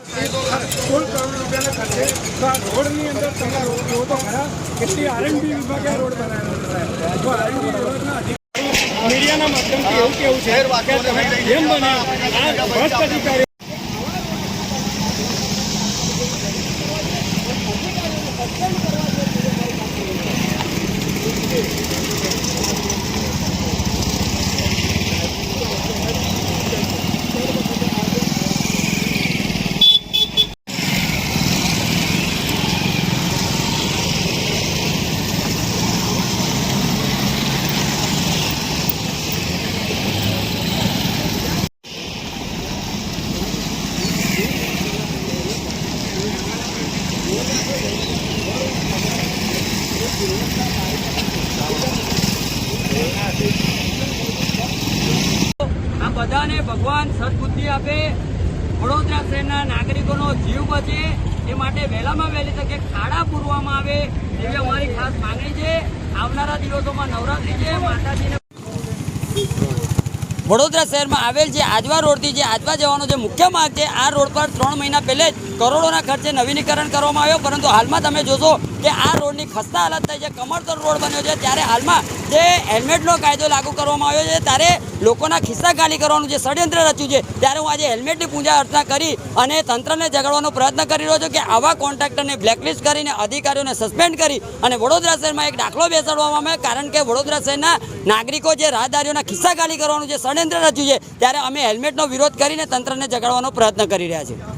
સોળ કરોડ રૂપિયાના ખર્ચે તો આ રોડની અંદર તમે જોવો તો ખરા કેટલી આરએનબી વિભાગે રોડ બનાવ્યો તો આરએનબી વિભાગના મીડિયાના માધ્યમથી એવું કેવું છે કે તમે જેમ બને આ ભ્રષ્ટ અધિકારી આ બધાને ભગવાન સદબુદ્ધિ આપે. વડોદરા શહેરના નાગરિકોનો જીવ બચે. એ માટે વહેલામાં વહેલી તકે ખાડા પૂરવામાં આવે એવી અમારી ખાસ માંગણી છે. આવનારા દિવસોમાં નવરાત્રી છે, માતાજીને વડોદરા શહેરમાં આવેલ જે આજવા રોડથી જે આજવા જવાનો જે મુખ્ય માર્ગ છે, આ રોડ પર ત્રણ મહિના પહેલે જ કરોડોના ખર્ચે નવીનીકરણ કરવામાં આવ્યો. પરંતુ હાલમાં તમે જોશો કે આ રોડની ખસ્તા હાલત થઈ છે. કમળતર રોડ બન્યો છે. ત્યારે હાલમાં જે હેલ્મેટનો કાયદો લાગુ કરવામાં આવ્યો છે. ત્યારે લોકોના ખિસ્સા ખાલી કરવાનું જે ષડયંત્ર રચ્યું છે, ત્યારે હું આજે હેલ્મેટની પૂજા અર્ચના કરી અને તંત્રને જગાડવાનો પ્રયત્ન કરી રહ્યો છું કે આવા કોન્ટ્રાક્ટરને બ્લેકલિસ્ટ કરીને, અધિકારીઓને સસ્પેન્ડ કરી અને વડોદરા શહેરમાં એક દાખલો બેસાડવામાં આવે કારણ કે વડોદરા શહેરના નાગરિકો જે રાહદારીઓના ખિસ્સા ખાલી કરવાનું જે ષડયંત્ર રચ્યું છે ત્યારે અમે હેલ્મેટનો વિરોધ કરીને તંત્રને જગાડવાનો પ્રયત્ન કરી રહ્યા છીએ.